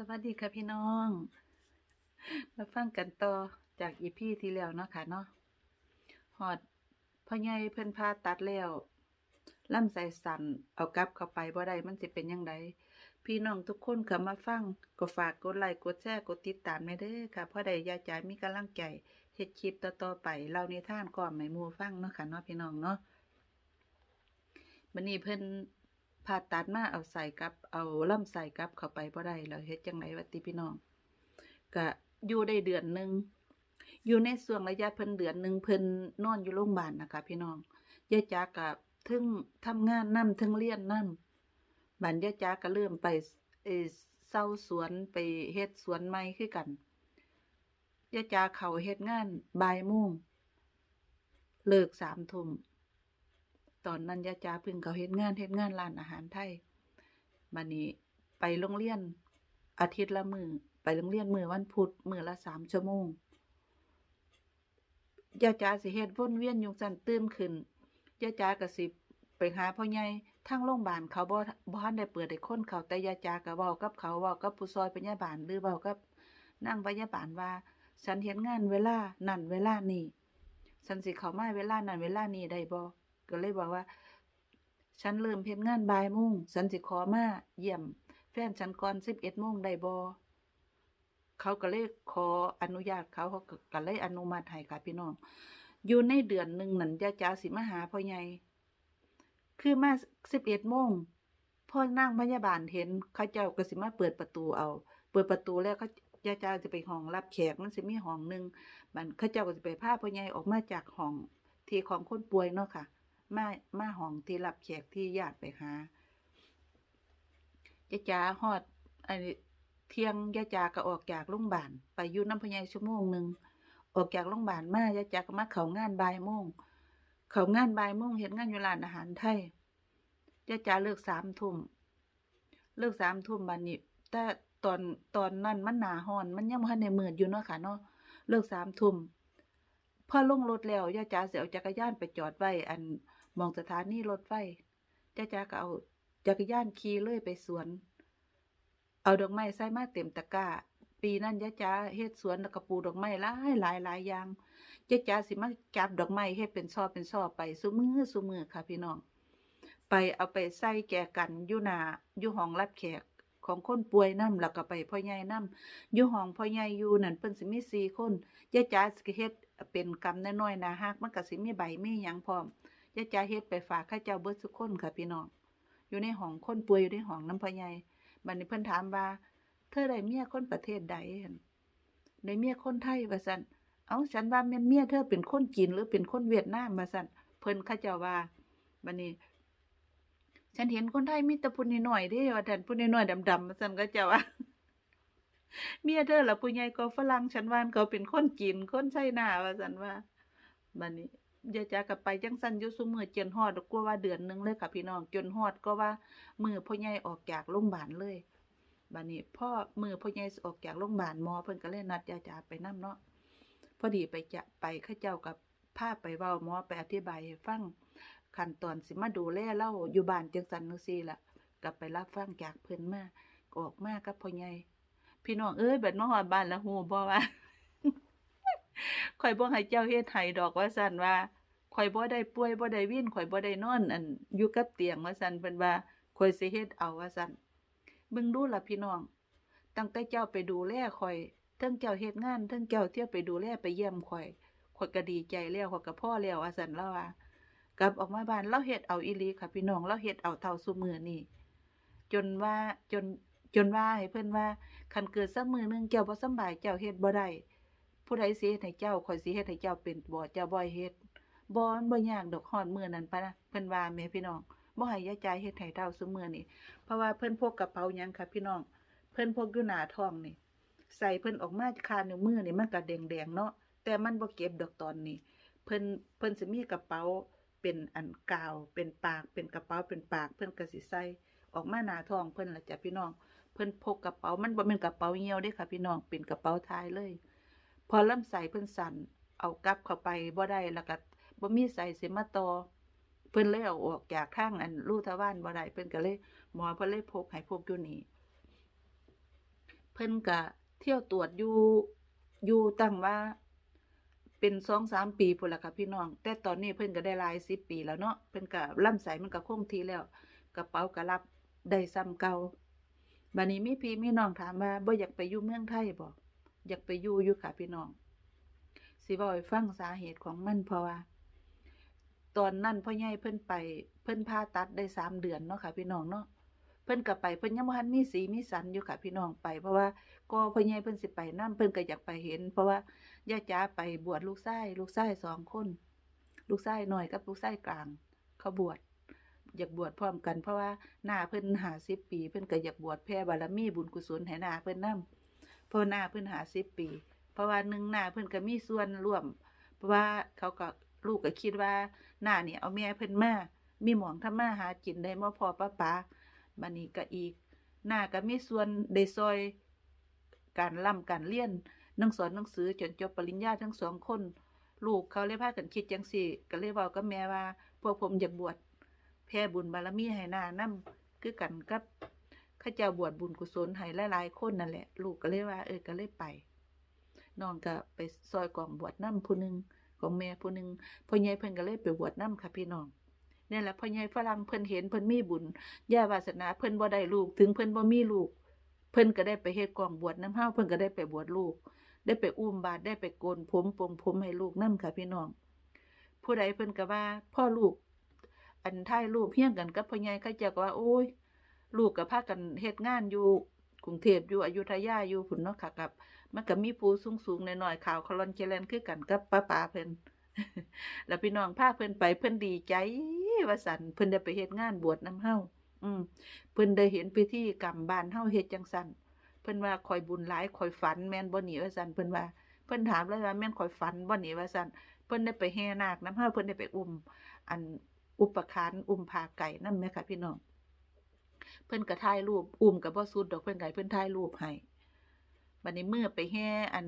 สวัสดีค่ะพี่น้อง มาฟังกันต่อจากอีพีที่แล้วเนาะค่ะเนาะหอดพ่อใหญ่เพิ่นพาตัดแล้วลำไส้สั่นเอากลับเข้าไปบ่ได้มันสิเป็นยังไงพี่น้องทุกคนเข้ามาฟังก็ฝากกดไลค์กดแชร์กดติดตามแม่เด้อค่ะเพราะได้ยายจ่ายมีกำลังใจเฮ็ดคลิปต่อๆไปเล่านิทานก่อนให้หมู่ฟังเนาะค่ะเนาะพี่น้องเนาะบัดนี้เพิ่น ผ่าตัดมาเอาใส่กับ เอาล่ำใส่กับเข้าไปบ่ได้แล้วเฮ็ดจังไดวะติพี่น้องก็อยู่ได้เดือนหนึงอยู่ในช่วงระยะเพิ่นเดือนหนึงเพิ่นนอนอยู่โรงพยาบาลนะคะ พี่น้องยายจ๋าก็ถึงทำงานนำถึงเรียนนำบัดยายจ๋าก็เริ่มไปเอ่อเซาสวนไปเฮ็ดสวนใหม่คือกันยายจ๋าเข้าเฮ็ดงานบ่ายโมงเลิกสามทุ่ม ตอนนั้นยาจาพึ่งเขาเฮ็ดงานเฮ็ดงานร้านอาหารไทยบัดนี้ไปโรงเรียนอาทิตย์ละมือไปโรงเรียนมือวันพุธมือละสามชั่วโมงยาจาสิเฮ็ดวนเวียนยู่ซั่นตื่นขึ้นยาจาก็สิไปหาพ่อใหญ่ทางโรงบาลเขาบ่บ่ทันได้เปิดให้คนเขาแต่ยาจาก็เว้ากับเขาเว้ากับผู้ซอยพยาบาลหรือเว้ากับนางพยาบาลว่า ฉันเฮ็ดงานเวลานั่นเวลานี้ฉันสิเข้ามาเวลานั้นเวลานี้ได้บ่ ก็เลยบอกว่า ฉันเริ่มเฮ็ดงานบ่ายโมงฉันสิขอมาเยี่ยม แฟนฉันก่อนสิบเอ็ดโมงได้บ่เขาก็เลยขออนุญาตเขาเขาก็เลยอนุมัติให้ค่ะพี่น้อง อยู่ในเดือนหนึ่งนั่นยาจาสิมาหาพ่อใหญ่คือมาสิบเอ็ดโมงพ่อนั่งพยาบาลเห็นเขาเจ้าก็สิมาเปิดประตูเอา เปิดประตูแล้วเขายาจาจะไปห้องรับแขกมันสิมีห้องหนึ่งมันเขาเจ้าก็สิไปพาพ่อใหญ่ออกมาจากห้องที่ของคนป่วยเนาะค่ะ มามาห้องที่รับแขกที่ญาติไปหายาจ๋าฮอดอันเที่ยงยาจาก็ออกจากโรงพยาบาลไปอยู่น้ำพญายชั่วโมงหนึ่งออกจากโรงพยาบาลมายาจาก็มาเขางานบ่ายโมงเขางานบ่ายโมงเฮ็ดงานอยู่ร้านอาหารไทยยาจาเลิกสามทุ่มเลิกสามทุ่มบัดนี้แต่ตอนตอนนั้นมันหนาฮ้อน มันยังบ่ทันได้มืดอยู่เนาะค่ะเนาะเลิกสามทุ่มพอลงรถแล้วยาจ๋าสิเอาจักรยานไปจอดไว้อัน มองสถานีรถไฟย่าจ๋าก็เอาจักรยานขี่เลยไปสวน เอาดอกไม้ใส่มาเต็มตะกร้า ปีนั้นย่าจ๋าเฮ็ดสวนแล้วก็ปลูกดอกไม้หลายหลายหลายอย่างย่าจ๋าสิมาจับดอกไม้เฮ็ดเป็นซอบเป็นซอบไปซุมือซุมือค่ะพี่น้อง ไปเอาไปใส่แจกันอยู่หนาอยู่ห้องรับแขกของคนป่วยนํแล้วก็ไปพ่อใหญ่นํอยู่ห้องพ่อใหญ่อยู่นั่นเพิ่นสิมีสี่คนย่าจ๋าสิเฮ็ดเป็นกำน้อยๆนะฮักมันก็สิมีใบมีหยังพร้อม ยายจ๋าเฮ็ดไปฝากข้าเจ้าเบิดทุกคนค่ะพี่น้อง อยู่ในห้องคนป่วยอยู่ในห้องน้ำพะใหญ่บัดนี้เพิ่นถามว่า เธอได้เมียคนประเทศใดหั่นได้เมียคนไทยว่าซั่นเอ้าฉันว่าแม่นเมียเธอเป็นคนจีนหรือเป็นคนเวียดนามว่าซั่นเพิ่นข้าเจ้าว่าบัดนี้ ฉันเห็นคนไทยมีแต่ผู้น้อยเด้ว่าท่านผู้น้อยดำๆว่าซั่นเขาเจ้าว่าเมียเธอล่ะผู้ใหญ่ก็ฝรั่งฉันว่าเขาเป็นคนจีนคนไชน่าว่าซั่นว่าบัดนี้ ยายจ๋าก็ไปจังซั่นอยู่ซุมื้อจนฮอดกว่าว่าเดือนหนึงเลยค่ะพี่น้องจนฮอดก็ว่ามือพ่อใหญ่ออกจากโรงพยาบาลเลยบัดนี้พ่อมือพ่อใหญ่ออกจากโรงพยาบาลหมอเพิ่นก็เลยนัดยายจ๋าไปนํเนาะพอดีไปจะไปเขาเจ้ากับพาไปเว้าหมอไปอธิบายให้ฟังขั้นตอนสิมาดูแลเราอยู่บ้านจังซั่นจังซี่ล่ะก็ไปรับฟังจากเพิ่นมากออกมากับพ่อใหญ่พี่น้องเอ้ยเบิดมาฮอดบ้านล้วฮู้บ่ว่า ข่อยบ่ให้เจ้าเฮ็ดให้ดอกว่าซั่นว่าข่อยบ่ได้ป่วยบ่ได้วินข่อยบ่ได้นอน อันอยู่กับเตียงว่าซั่นเพิ่นว่าข่อยสิเฮ็ดเอาว่าซั่นเบิ่งดูล่ะพี่น้อง ตั้งแต่เจ้าไปดูแลข่อยเทั้งเจ้าเฮ็ดงานเทั้งเจ้าเที่ยวไปดูแลไปเยี่ยมข่อยข่อยก็ดีใจแล้วข่อยก็พ่อแล้วว่าซั่นแล้วว่ากลับออกมาบ้านเราเฮ็ดเอาอีหลีค่ะพี่น้องเราเฮ็ดเอาเท่าซุมื้อนี้จนว่าจนจนว่าให้เพิ่นว่าคันเกิดสักมือหนึงเจ้าบ่สบายเจ้าเฮ็ดบ่ได้ ผู้ใดสิเฮ็ดให้เจ้าข่อยสิเฮ็ดให้เจ้าเป็นบ่เจ้าบ่เฮ็ดบ่มันบ่ยากดอกฮอดมื้อนั้นปะนะเพิ่นว่าแม่พี่น้องบ่ให้ยายจ่ายเฮ็ดให้เท่าซุมื้อนี้เพราะว่าเพิ่นพกกระเป๋าหยังค่ะพี่น้อง เพิ่นพกอยู่หน้าท้องนี่ ใส่เพิ่นออกมาคานิ้วมือนี่มันก็แดงๆเนาะแต่มันบ่เก็บดอกตอนนี้ เพิ่นเพิ่นสิมีกระเป๋าเป็นอันกาว เป็นปากเป็นกระเป๋าเป็นปาก เพิ่นก็สิใส่ออกมาหน้าท้องเพิ่นล่ะจ้ะพี่น้อง เพิ่นพกกระเป๋ามันบ่แม่นกระเป๋าเหี่ยวเด้ค่ะพี่น้องเป็นกระเป๋าทายเลย พอลำไส้เพิ่นสั่นเอากลับเข้าไปบ่ได้แล้วก็บ่มีไส้สิมาต่อเพิ่นเลยเอาออกจากทางอันรูทวารบ่ได้เพิ่นก็เลยหมอเพิ่นเลยพกให้พกอยู่นี่เพิ่นก็เที่ยวตรวจอยู่อยู่ตั้งว่า เป็น2-3ปีพุ่นล่ะค่ะพี่น้อง แต่ตอนนี้เพิ่นก็ได้หลาย10ปีแล้วเนาะเพิ่นก็ล่ำไส้มันก็คงที่แล้ว กระเป๋าก็รับได้ส่ำเก่าบัดนี้มีพี่มีน้องถามว่าบ่อยากไปอยู่เมืองไทยบ่ อยากไปอยู่อยู่ค่ะพี่น้องสิเว้าให้ฟังสาเหตุของมันเพราะว่า ตอนนั้นพ่อใหญ่เพิ่นไปเพิ่นผ่าตัดได้สามเดือนเนาะค่ะ พี่น้องเนาะเพิ่นก็ไปเพิ่นยังบ่ทันมีสีมีสันอยู่ค่ะ พี่น้องไปเพราะว่าก็พ่อใหญ่เพิ่นสิไปนํเพิ่นก็อยากไปเห็น เพราะว่าย่าจ๋าไปบวชลูกชายลูกชายสองคน ลูกชายน้อยกับลูกชายกลาง เขาบวชอยากบวชพร้อมกันเพราะว่าหน้าเพิ่น50ปี เพิ่นก็อยากบวชแผ่บารมีบุญกุศลให้หน้าเพิ่นนํเพราะหน้าเพิ่น50ปี เพราะว่าหนึ่งหน้าเพิ่นก็มีส่วนร่วม เพราะว่าเขาก็ลูกก็คิดว่าหน้าเนี่ยเอาแม่เพิ่นมามีหมองทำมาหากินได้บ่พอป้าป๋าบัดนี้ก็อีก หน้าก็มีส่วนได้ซอยการร่ำการเรียนนังสอนหนังสือจนจบปริญญาทั้งสองคน ลูกเขาเลยพากันคิดจังซี่ ก็เลยเว้ากับแม่ว่า พวกผมอยากบวชแผ่บุญบารมีให้หน้านํคือกันกับ ข้าเจ้าบวชบุญกุศลให้หลายๆคนนั่นแหละ ลูกก็เลยว่า เออก็เลยไปน้องก็ไปซอยกองบวชนํผู้หนึ่งของแม่ผู้หนึ่งพ่อใหญ่เพิ่นก็เลยไปบวชนํค่ะพี่น้องนี่นแหละพ่อใหญ่ฝรั่งเพิ่นเห็นเพิ่นมีบุญย่าวาสนาเพิ่นบ่ได้ลูก ถึงเพิ่นบ่มีลูก เพิ่นก็ได้ไปเฮ็ดกองบวชนํเฮาเพิ่นก็ได้ไปบวชลูก ได้ไปอุ้มบาตรได้ไปโกนผมปลงผมให้ลูกนํค่ะพี่น้อง ผู้ใดเพิ่นก็ว่า พ่อลูก อันถ่ายรูปเฮียงกันกับพ่อใหญ่เขาเจ้าก็ว่าโอ้ย ลูกก็พากันเฮ็ดงานอยู่กรุงเทพอยู่อยุธยาอยู่พุ่นเนาะค่ะกับมันก็มีผู้สูงๆหน่อยๆขาวคลอนเจริญคือกันกับป้าป๋าเพิ่นแล้วพี่น้องพาเพิ่นไปเพิ่นดีใจว่าซั่นเพิ่นได้ไปเฮ็ดงานบวชนํเฮาอืมเพิ่นได้เห็นพิธีกรรมบ้านเฮาเฮ็ดจังซั่นเพิ่นว่าข่อยบุญหลายข่อยฝันแม่นบ่นี่ว่าซั่นเพิ่นว่าเพิ่นถามเลยว่าแม่นข่อยฝันบ่นี่ว่าซั่นเพิ่นได้ไปแห่นาคนํเฮาเพิ่นได้ไปอุ้ม อันอุปคานอุ้มพาไก่นำแม่ค่ะพี่น้อง เพิ่นก็ถ่ายรูปอุ้มก็บ่สุดดอกเพิ่นก็ให้เพิ่นถ่ายรูปให้บัดนี้มื้อไปแห่อัน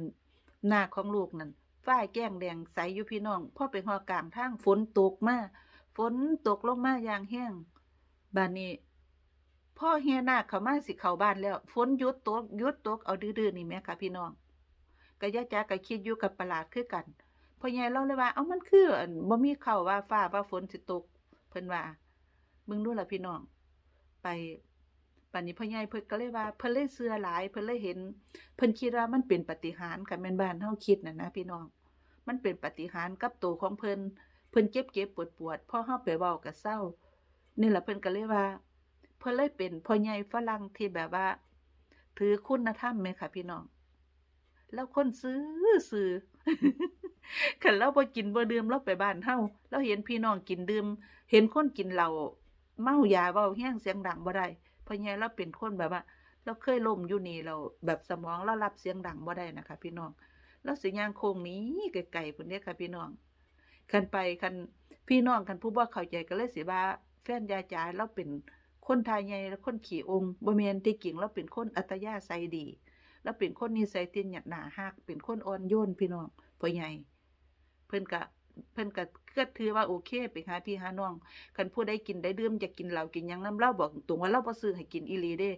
หน้าคของลูกนั่นฝ้ายแก้งแดงใสอยู่พี่น้องพ่อไปฮอกลางทางฝนตกมาฝนตกลงมาอย่างแห้งบัดนี้พ่อแห่นาคเข้ามาสิเข้าบ้านแล้ว ฝนหยุดตกหยุดตกเอาดื้อๆนี่แหมค่ะพี่น้องก็ย่าจ๋าก็คิดอยู่กับประหลาดคือกันพ่อใหญ่เราเลยว่าเอามันคือบ่มีเข้าว่าฟ้าว่าฝนสิตก เพิ่นว่าเบิ่งดูล่ะพี่น้อง ไปบัดนี้พ่อใหญ่เพิ่นก็เลยว่าเพิ่นเลยเชื่อหลายเพิ่นเลยเห็น เพิ่นคิดว่ามันเป็นปฏิหารค่ะแม่นบ้านเฮาคิดน่ะนะพี่น้อง มันเป็นปฏิหารกับตัวของเพิ่นเพิ่นเจ็บๆปวดๆพอเฮาไปเว้าก็เศร้านี่ล่ะเพิ่นก็เลยว่า เพิ่นเลยเป็นพ่อใหญ่ฝรั่งที่แบบว่า ถือคุณธรรมแม่ค่ะพี่น้อง แล้วคนซื้อซื้อคันเราบ่กินบ่ดื่มเราไปบ้านเฮาเราเห็นพี่น้องกินดื่ม เห็นคนกินเหล้า เมายาเว้าแฮงเสียงดังบ่ได้เพ่อใหญ่เราเป็นคนแบบว่าเราเคยล้มอยู่นี่เราแบบสมองเรารับเสียงดังบ่ได้นะคะ พี่น้องเราสิย่างโค้งนี้ไกลๆพุ่นเด้ค่ะ พี่น้องคันไปคันพี่น้องคันผู้บ่เข้าใจก็เลยสิว่าแฟนยาจ๋าเราเป็นคนทายใหญ่และคนขี้องค์บ่แม่นที่จริงเราเป็นคนอัตยาศัยดีเราเป็นคนนิสัยตินหยัดหนาฮักเป็นคนอ่อนโยนพี่น้องพ่อใหญ่เพิ่นก็ เพิ่นก็ก็ถือว่าโอเคไปหาพี่หาน้องคันผู้ใดกินได้ดื่มอยากกินเหล้ากินหยังน้ำเราบอกตรงว่าเราบ่ซื้อให้กินอีหลีเด้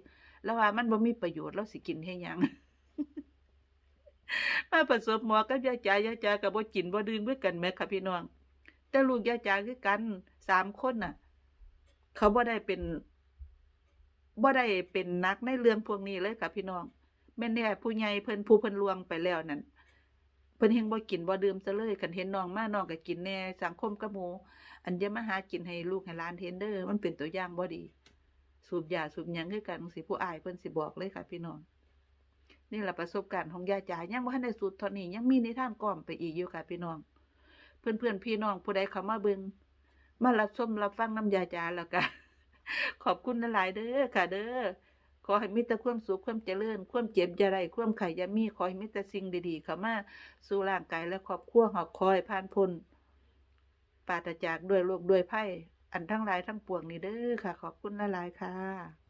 แล้วว่ามันบ่มีประโยชน์เราสิกินเฮ็ดหยังมาประสบหมอกับยาจ๋ายายจ๋าก็บ่กินบ่ดื่มคือกันแหมค่ะพี่น้อง แต่ลูกยาจ๋าคือกันสามคนน่ะ เขาบ่ได้เป็นบ่ได้เป็นนักในเรื่องพวกนี้เลยค่ะพี่น้องแม่นแน่ผู้ใหญ่เพิ่นผู้เพิ่นลวงไปแล้วนั่น พิ่นเฮงบ่กินบ่ดื่มซะเลยคันเห็นน้องมาน้องก็กินแน่สังคมกับหมู่อันอย่ามาหากินให้ลูกให้หลานเห็นเด้อมันเป็นตัวอย่างบ่ดี สูบยาสูบหยังคือกันจั่งสีผู้อายเพิ่นสิบอกเลยค่ะพี่น้องนี่แหละประสบการณ์ของยาจ๋ายยังบ่ทันได้สุดเท่านี้ยังมีในทานก้อมไปอีกอยู่ค่ะพี่น้อง เพื่อนๆพี่น้องผู้ใดเข้ามาเบิ่งมารับชมรับฟังน้ำยาจ๋าแล้วก็ขอบคุณหลายเด้อค่ะเด้อ ขอให้มีแต่ความสุขความเจริญ ความเจ็บอย่าไรความไข่อย่ามีขอให้มีแต่สิ่งดีๆเข้ามาสู่ร่างกายและครอบครัวหอกคอยผ่านพ้นปาศจากด้วยโรคด้วยไพ่อันทั้งหลายทั้งปวงนี้เด้อค่ะ ขอบคุณหลายๆค่ะ